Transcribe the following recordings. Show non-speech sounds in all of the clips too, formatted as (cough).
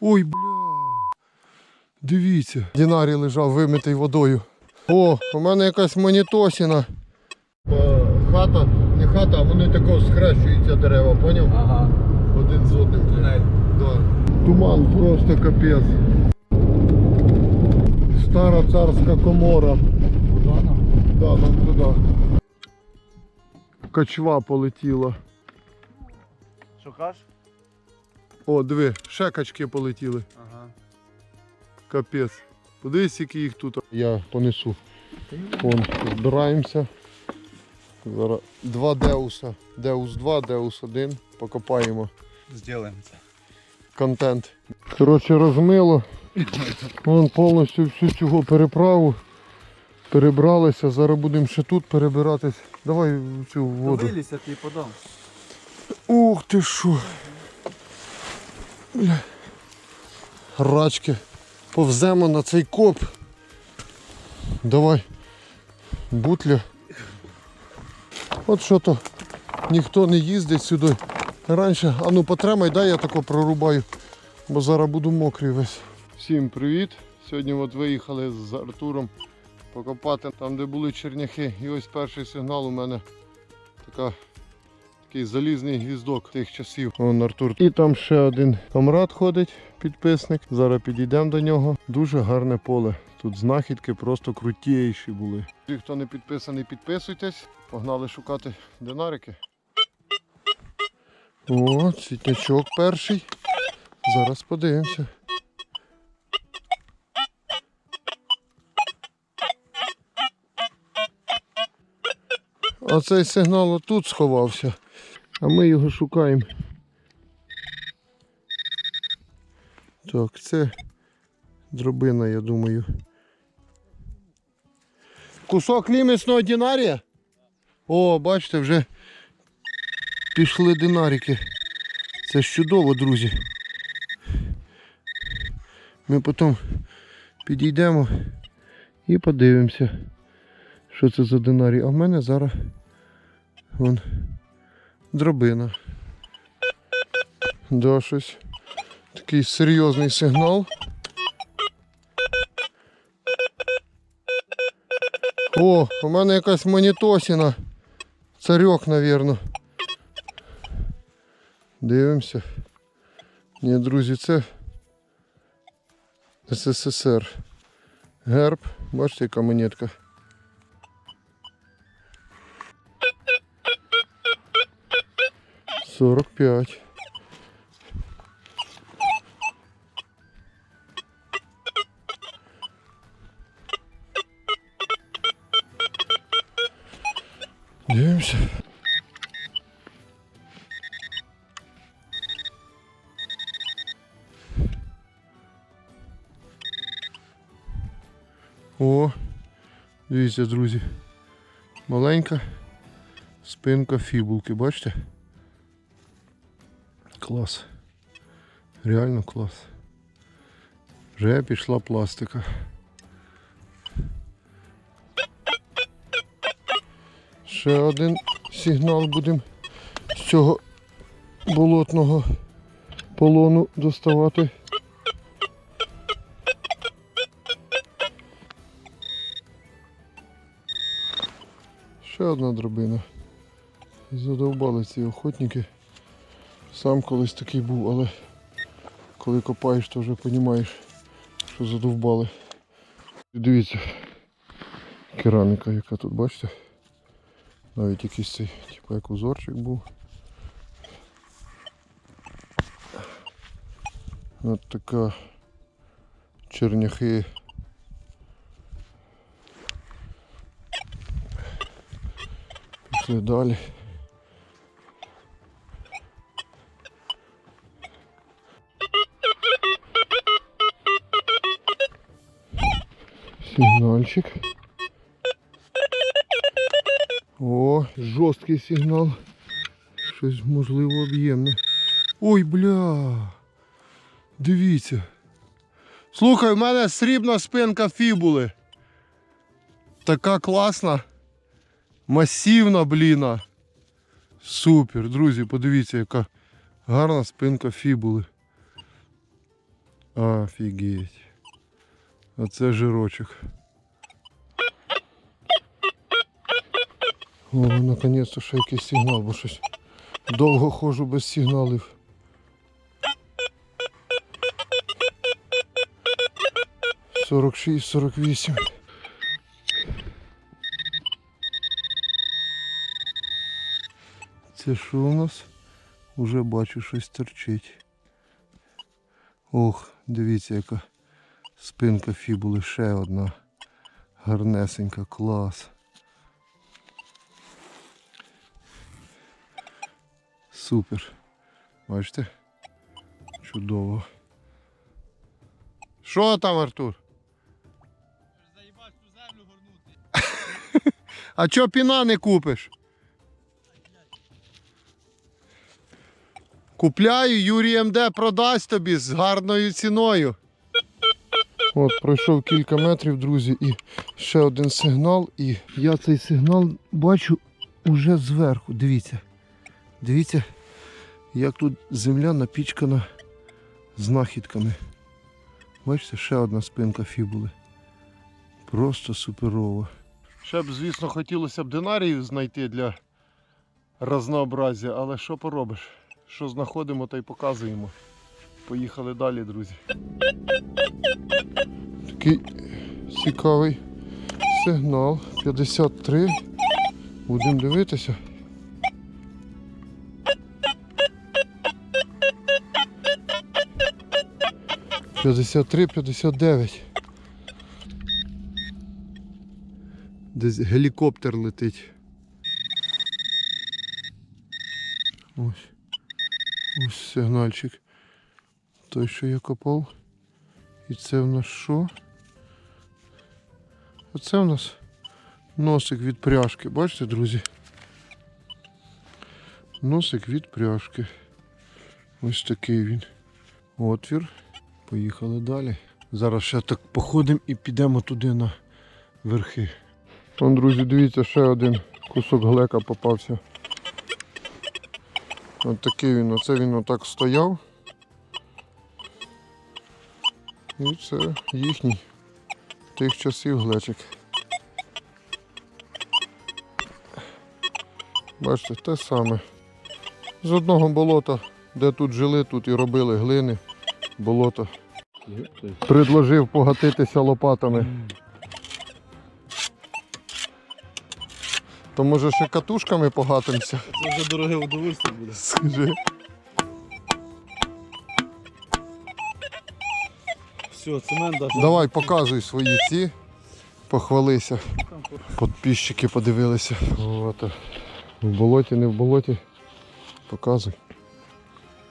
Ой, бля. Дивіться. Дінарій лежав вимитий водою. О, у мене якась монітосіна. Хата, не хата, а вони тако схрещуються дерева, поняв? Ага. Один з одним. Да. Туман просто капець. Стара царська комора. Да, нам туди. Качва полетіла. Шукаш? О, диви, ще качки полетіли. Ага. Капець. Подивись, скільки їх тут. Я понесу. Вон, збираємося. Зараз два деуса. Деус 2, деус 1. Покопаємо Сделаем це. контент. Коротше, розмило. Вон повністю всю цю переправу. Перебралися. Зараз будемо ще тут перебиратись. Давай в цю воду. Вилізь, я тобі подам. Ух ти що. Бля. Рачки. Повземо на цей коп. Давай. Бутля. От що то ніхто не їздить сюди. Раніше, а ну потримай, дай я тако прорубаю, бо зараз буду мокрий весь. Всім привіт. Сьогодні от виїхали з Артуром покопати там, де були черняхи. І ось перший сигнал у мене така Такий залізний гвіздок тих часів. Вон Артур. І там ще один камрад ходить, підписник. Зараз підійдемо до нього. Дуже гарне поле. Тут знахідки просто крутіші були. Ті, хто не підписаний, підписуйтесь. Погнали шукати динарики. О, цвітнячок перший. Зараз подивимося. А цей сигнал отут сховався. А ми його шукаємо. Так, це дробина, я думаю. Кусок лімісного динарія? О, бачите, вже пішли динарики. Це чудово, друзі. Ми потім підійдемо і подивимося, що це за динарій. А в мене зараз вон дробина. Да, щось. Такий серйозний сигнал. О, у мене якась монітосіна. Царьок, навірно. Дивимося. Ні, друзі, це СССР. Герб. Бачите, яка монетка. Сорок п'ять. Дивимося. О, дивіться, друзі. Маленька спинка фібулки, бачите? Клас. Реально клас. Вже пішла пластика. Ще один сигнал будемо з цього болотного полону доставати. Ще одна дробина. Задовбали ці охотники. Сам колись такий був, але коли копаєш, то вже розумієш, що задовбали. Дивіться, кераміка, яка тут, бачите? Навіть якийсь цей, типу як узорчик був. От така черняхи. Пішли далі. Сигнальчик. О, жорсткий сигнал. Щось можливо об'ємне. Ой, бля. Дивіться. Слухай, в мене срібна спинка фібули. Така класна. Масивна, бліна. Супер, друзі, подивіться, яка гарна спинка фібули. Офігеть. Оце жирочок. О, наконець-то ще якийсь сигнал, бо щось довго ходжу без сигналів. Сорок шість, сорок вісім. Це що у нас? Уже бачу, щось торчить. Ох, дивіться, яка спинка фібули, ще одна. Гарнесенька, клас. Супер. Бачите? Чудово. Що там, Артур? Заїбать ту землю горнути. А чо піна не купиш? Купляю, Юрій МД продасть тобі з гарною ціною. От, пройшов кілька метрів, друзі, і ще один сигнал. І я цей сигнал бачу уже зверху. Дивіться. Дивіться, як тут земля напічкана знахідками. Бачите, ще одна спинка фібули. Просто суперово. Ще б, звісно, хотілося б динарію знайти для разнообразя, але що поробиш? Що знаходимо, то й показуємо. Поїхали далі, друзі. Такий цікавий сигнал. 53. Будемо дивитися. П'ятдесят три, п'ятдесят дев'ять. Десь гелікоптер летить. Ось. Ось сигнальчик. Той, що я копав. І це в нас що? Оце в нас носик від пряжки. Бачите, друзі? Носик від пряжки. Ось такий він. Отвір. Поїхали далі. Зараз ще так походимо і підемо туди на верхи. Вон, друзі, дивіться, ще один кусок глека попався. Ось такий він, оце він отак стояв. І це їхній тих часів глечик. Бачите, те саме. З одного болота, де тут жили, тут і робили глини, болото. Предложив погатитися лопатами. То може ще катушками погатимося? Це вже дороге удовольствие буде. Скажи. Все, цемент даже. Давай показуй свої ці. Похвалися. Подписчики подивилися. От. В болоті, не в болоті. Показуй.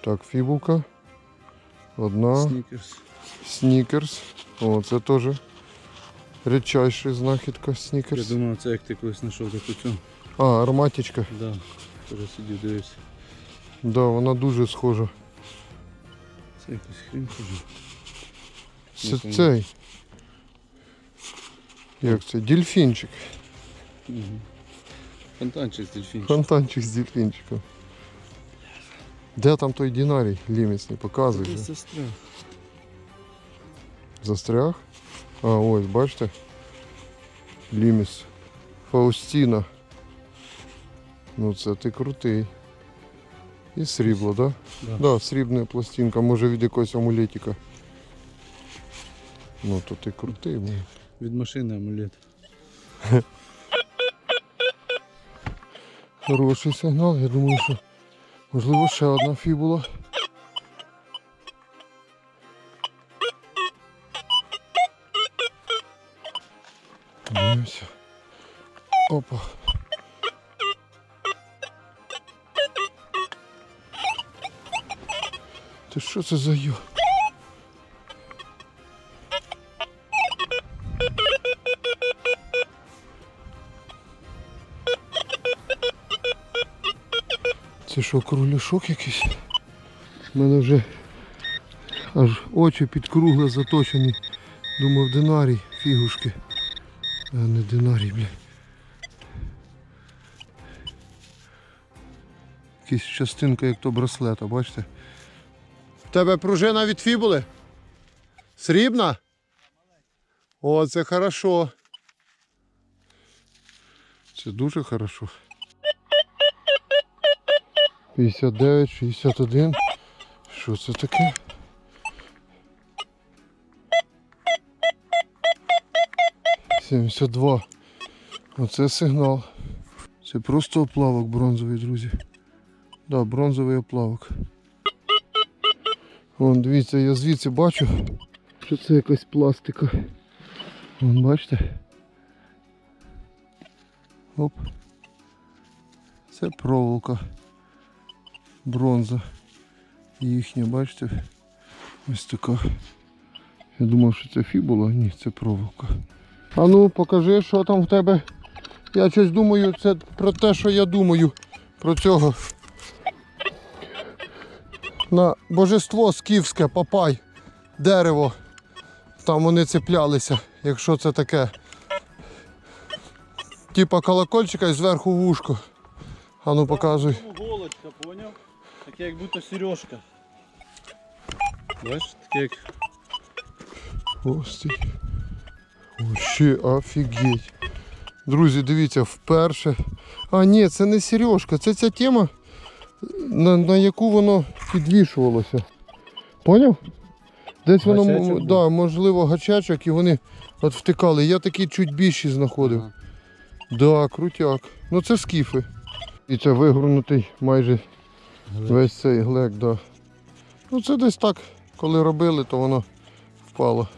Так, фібулка. Одна. Снікерс. Снікерс. О, це теж рідчайша знахідка Я снікерс. думав, це як ти колись знайшов таку цю. А, ароматичка. Да. Теж сидів, дивився. Да, вона дуже схожа. Це якась хрінь. Це цей. Як це? Дельфінчик. Угу. Фонтанчик з дельфінчиком. Фонтанчик з дельфінчиком. Де там той динарій? Лімець не показує. Вже. сестра. Застряг? А, ось, бачите? Ліміс. Фаустіна. Ну це ти крутий. І срібло, так? Да? Да. Да, срібна пластинка, може від якогось амулетика. Ну то ти крутий. блін. Від машини амулет. (laughs) Хороший сигнал, я думаю, що можливо ще одна фібула. Дивимося. Опа. Ти що це за ю? Це що, кругляшок якийсь? У мене вже аж очі підкругли заточені. Думав динарій, фігушки. А не динарій, бля. Якась частинка як то браслета, бачите? В тебе пружина від фібули? Срібна? О, це хорошо. Це дуже хорошо. 59, 61. Що це таке? Сімдесят два. Оце сигнал. Це просто оплавок бронзовий, друзі. Да, бронзовий оплавок. Вон, дивіться, я звідси бачу, що це якась пластика. Вон, бачите? Оп. Це проволока. Бронза. Їхня, бачите? Ось така. Я думав, що це фібула, ні, це проволока. А ну покажи, що там в тебе. Я щось думаю, це про те, що я думаю про цього. На божество скіфське, папай, дерево. Там вони цеплялися, якщо це таке. Типа колокольчика і зверху вушко. А ну показуй. Голочка, поняв? Таке як будто сережка. Бачиш, таке як Ось. Вообще офігеть. Друзі, дивіться, вперше. А, ні, це не сережка, це ця тема, на, на яку воно підвішувалося. Поняв? Десь воно, да, можливо, гачачок і вони от втикали. Я такі чуть більші знаходив. Ага. Да, крутяк. Ну це скіфи. І це вигорнутий майже. Весь цей глек, да. Ну це десь так, коли робили, то воно впало.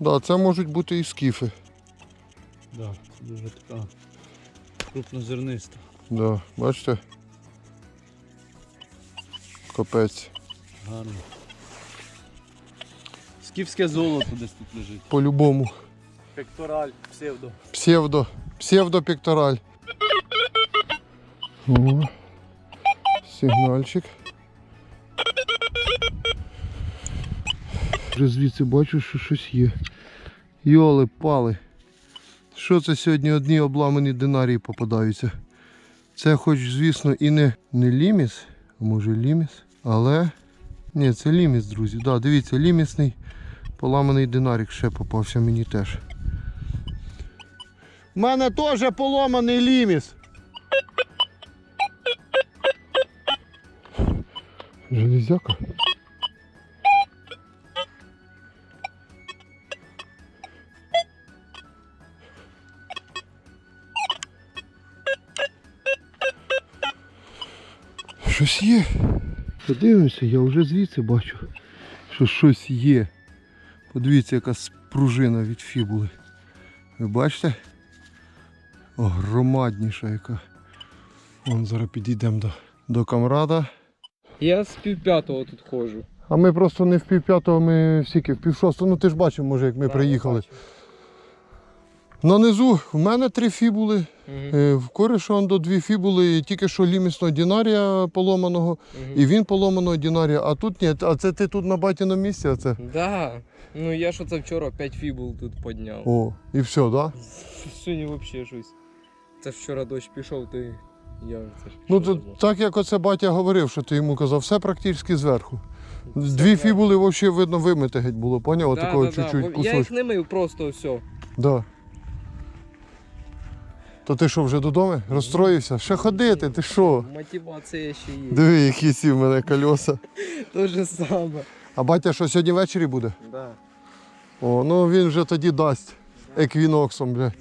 Да, це можуть бути і скіфи. Да, це дуже така крупнозерниста. Да, бачите? Капець. Гарно. Скіфське золото десь тут лежить. По-любому. Пектораль, псевдо. Псевдо. Псевдопектораль. О, сигнальчик. Вже звідси бачу, що щось є. Йоли пали. Що це сьогодні одні обламані динарії попадаються? Це хоч, звісно, і не, не ліміс, а може ліміс, але. Ні, це ліміс, друзі. Да, дивіться, лімісний поламаний динарік ще попався мені теж. У мене теж поломаний ліміс. Железяка. Щось є. Подивимося, я вже звідси бачу, що щось є. Подивіться, яка спружина від фібули. Ви бачите? Громадніша яка. Вон зараз підійдемо до, до камрада. Я з півп'ятого тут ходжу. А ми просто не в півп'ятого, ми всіки в півшостого. Ну ти ж бачив, може, як ми приїхали. На низу в мене три фібули, е, в кореша он до дві фібули, і тільки що лімісного дінарія поломаного, і він поломаного дінарія, а тут ні. А це ти тут на батіному місці, а це? Да. Ну я що це вчора 5 фібул тут підняв. О, і все, так? Да? Сьогодні взагалі щось. Це ж вчора дощ пішов, то і я це ж Ну, то, так як оце батя говорив, що ти йому казав, все практично зверху. Все Дві зверху. фібули взагалі видно вимити геть було, поняв? Да, Такого да, да. чуть-чуть Я їх кусочку. не мив, просто все. Да. То ти що, вже додому? Розстроївся? Ще ходити, ти що? Мотивація ще є. Диви, які ці в мене кольоса. (laughs) Те же саме. А батя що сьогодні ввечері буде? Да. О, ну він вже тоді дасть еквіноксом, бля.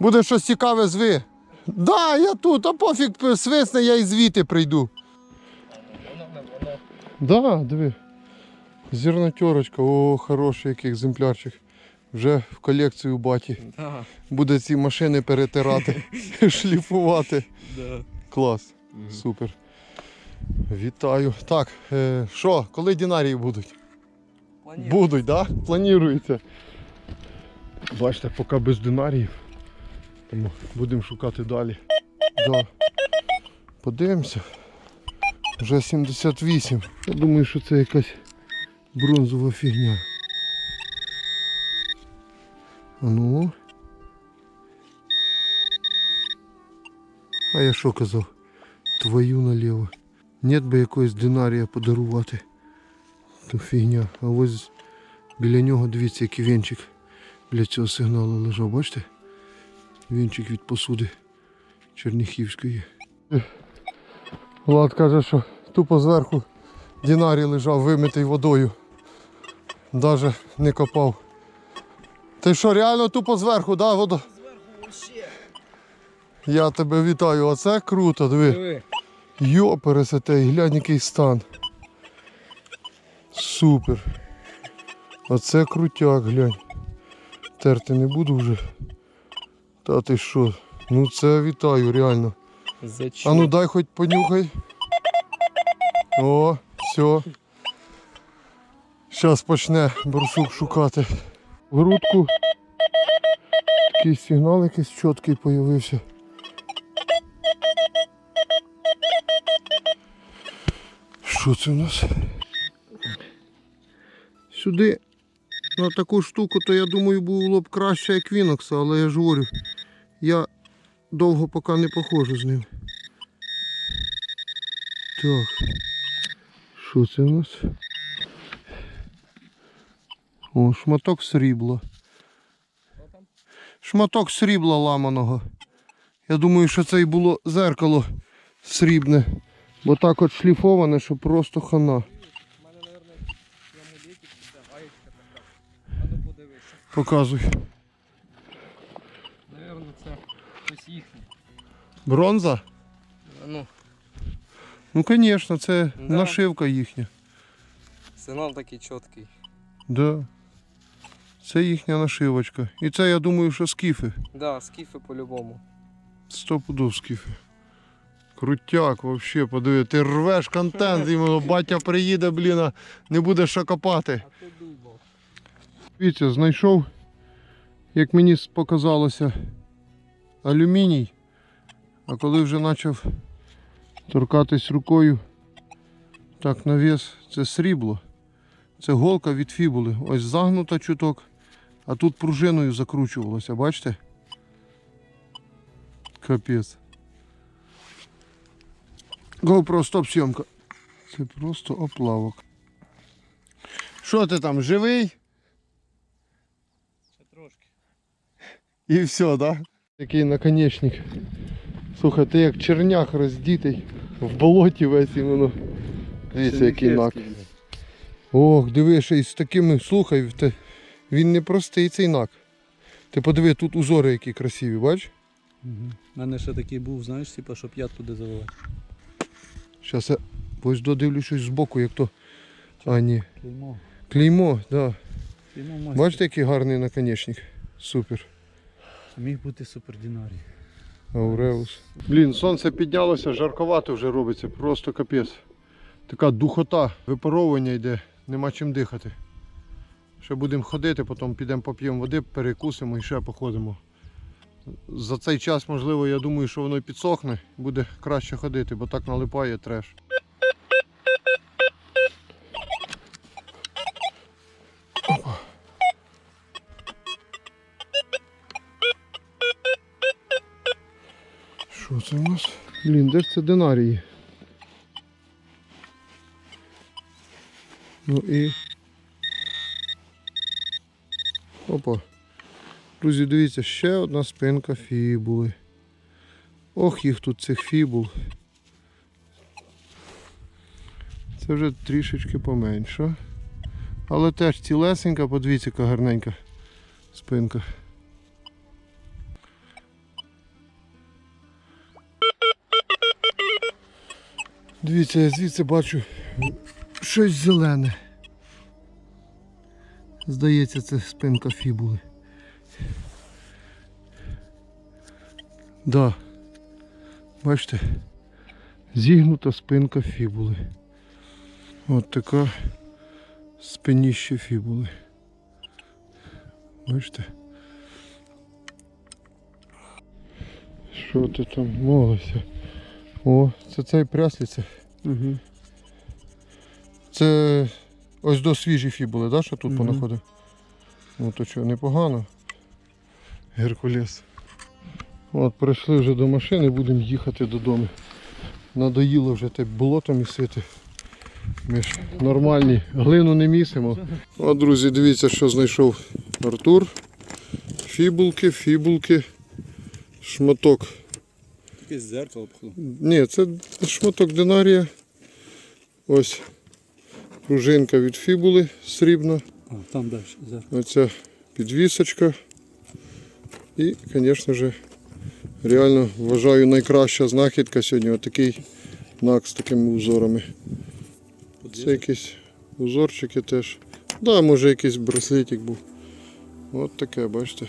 Буде щось цікаве зви. Да, я тут, а пофіг свисне, я і звідти прийду. Да, диви. Зірнотерочка, о, хороший який екземплярчик. Вже в колекцію баті. Да. Буде ці машини перетирати, (laughs) шліфувати. Да. Клас. Супер. Вітаю. Так, е, що, коли динарії будуть? Будуть, так? Да? Планується. Бачите, поки без динаріїв. Тому будемо шукати далі. Да. Подивимося. Вже 78. Я думаю, що це якась бронзова фігня. Ну. А я що казав? Твою наліво. Нет би якогось динарія подарувати. То фігня. А ось Біля нього дивіться, який вінчик біля цього сигналу лежав, бачите? Вінчик від посуди Черніхівської. Влад каже, що тупо зверху динарій лежав вимитий водою. Даже не копав. Ти що, реально тупо зверху, да, вода? Я тебе вітаю, оце круто, диви. Йо, пересете, глянь, який стан. Супер. Оце крутяк, глянь. Терти не буду вже. Та ти що? Ну це вітаю, реально. Зачем? А ну дай хоч понюхай. О, все. Зараз почне борсук шукати грудку. Такий сигнал якийсь чіткий з'явився. Що це у нас? Сюди на таку штуку, то я думаю, було б краще еквінокса, але я ж говорю, я довго поки не походжу з ним. Так. Що це у нас? О, шматок срібла. Шматок срібла ламаного. Я думаю, що це і було зеркало срібне. Бо так от шліфоване, що просто хана. У мене, мабуть, в амулеті це гаєчка така. А ну подивися. Показуй. Наверно, це щось їхнє. Бронза? Ну, Ну, звісно, це Да. нашивка їхня. сигнал такий чіткий. Да. Це їхня нашивочка. І це, я думаю, що скіфи. Да, скіфи по-любому. Сто пудов скіфи. Крутяк, вообще, подиви, ти рвеш контент, іменно батя приїде, блін, а не буде що копати. А то думав. Дивіться, знайшов, як мені показалося, алюміній. А коли вже почав торкатись рукою, так навес, це срібло. Це голка від фібули. Ось загнута чуток, а тут пружиною закручувалося, бачите? Капець. GoPro стоп зйомка. Це просто оплавок. Що ти там, живий? Ще трошки. І все, да? Такий наконечник. Слухай, ти як чернях роздітий в болоті весь іменно. Дивіться, який нак. Ох, диви, ще із такими, слухай, він не простий цей нак. Ти подиви, тут узори які красиві, бач? У мене ще такий був, знаєш, типа, щоб я туди заливати. Зараз я ось додивлюсь щось збоку, як то. А, ні. Клеймо. Клеймо, да. Бачите, який гарний наконечник. Супер. Міг бути супердинарій. Ауреус. Блін, сонце піднялося, жарковато вже робиться, просто капець. Така духота, випаровування йде, нема чим дихати. Ще будемо ходити, потім підемо поп'ємо води, перекусимо і ще походимо. За цей час, можливо, я думаю, що воно і підсохне, буде краще ходити, бо так налипає треш. Що це у нас? Блін, де ж це динарії? Ну і. Опа. Друзі, дивіться, ще одна спинка фібули. Ох, їх тут цих фібул. Це вже трішечки поменше. Але теж цілесенька, подивіться, яка гарненька спинка. Дивіться, я звідси бачу щось зелене. Здається, це спинка фібули. Да. Бачите? Зігнута спинка фібули. От така спиніще фібули. Бачите? Що ти там молився? О, це цей пряслиця. Угу. Це ось до свіжі фібули, да, що тут Мгм. понаходив? Ну то що, непогано. Геркулес. От, прийшли вже до машини, будемо їхати додому. Надоїло вже те болото місити. Ми ж нормальні, глину не місимо. От, друзі, дивіться, що знайшов Артур. Фібулки, фібулки, шматок. Якесь зеркало, походу. Ні, це шматок динарія. Ось пружинка від фібули срібна. А, там далі зеркало. Оця підвісочка. І, звісно ж, реально вважаю найкраща знахідка сьогодні. Отакий нак з такими узорами. Це якісь узорчики теж. Да, може якийсь браслетик був. От таке, бачите.